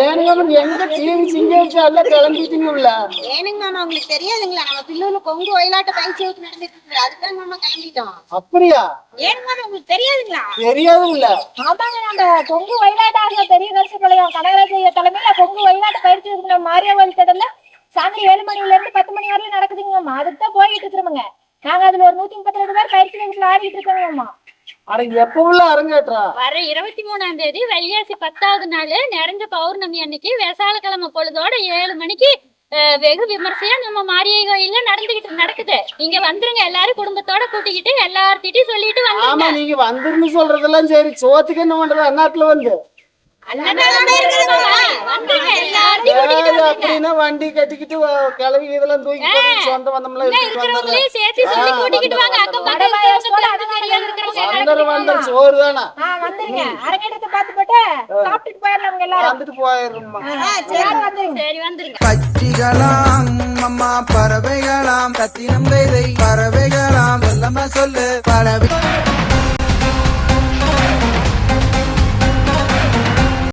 ஏனுங்க எங்க சீன் சிங்கச்சு எல்லாம் கிளம்பிட்டீங்கல்ல? ஏனுங்க மாமா உங்களுக்கு தெரியாதுங்களா? நம்ம பில்லூர்ல கொங்கு ஒயிலாட்ட பயிற்சி வகுப்பு நடந்துட்டு இருக்கு அதுதான் மாமா கிளம்பிட்டோம். அப்படியா? ஏனுங்க மாமா உங்களுக்கு தெரியாதுங்களா? தெரியாதுல்ல. ஆமாங்க நம்ம கொங்கு வயலாட்டாங்க பெரிய நரசிம்பாளையம் கனகராஜ தலைமையில கொங்கு வயலாட்ட பயிற்சி இருக்கிற மாரியவன் திடல்ல சாயந்தரம் ஏழு மணில இருந்து பத்து மணி வரையும் நடக்குதுங்கம்மா. அதுக்கு தான் போயிட்டு இருக்கிறோமுங்க. நாங்க அதுல ஒரு நூத்தி முப்பத்தி ரெண்டு பேர் பயிற்சி வகுப்புல ஆடிட்டு இருக்கோங்கம்மா. அட அரங்கேற்றா வர இருபத்தி மூணாம் தேதி வைகாசி பத்தாவது நாள் நிறைஞ்ச பௌர்ணமி அன்னைக்கு விசாலக்கிழமை பொழுதோட ஏழு மணிக்கு வெகு விமர்சையா நம்ம மாரியை கோயில்ல நடந்துகிட்டு நடக்குது. இங்க வந்துருங்க எல்லாரும் குடும்பத்தோட கூட்டிக்கிட்டு எல்லார்த்திட்டையும் சொல்லிட்டு ஆமா வந்துருங்க நீங்க வந்துருந்து சொல்றதெல்லாம் சரி. சோத்துக்கு என்ன பண்றது? அந்நாட்டுல வந்து. அப்படின்னா வண்டி கட்டிக்கிட்டு கிளவி இதெல்லாம் தூக்கி சொந்த இருக்கிறவங்களையும் சேர்த்து சொல்லி கூட்டிக்கிட்டு வாங்க. அக்கம். பக்கம் இருக்கிறவங்க வந்துடும் வந்துடும் சோறு தானே ஆ வந்துருங்க அரங்கேற்றத்தை பார்த்து போட்டு சாப்பிட்டுட்டு போயிடலாம் எல்லாரும். வந்துட்டு போயிருமா எல்லாரும் வந்துருங்க. சரி வந்துருங்க. பச்சிகளாம் அம்மா பறவைகளாம் கத்தினம் வேதை பல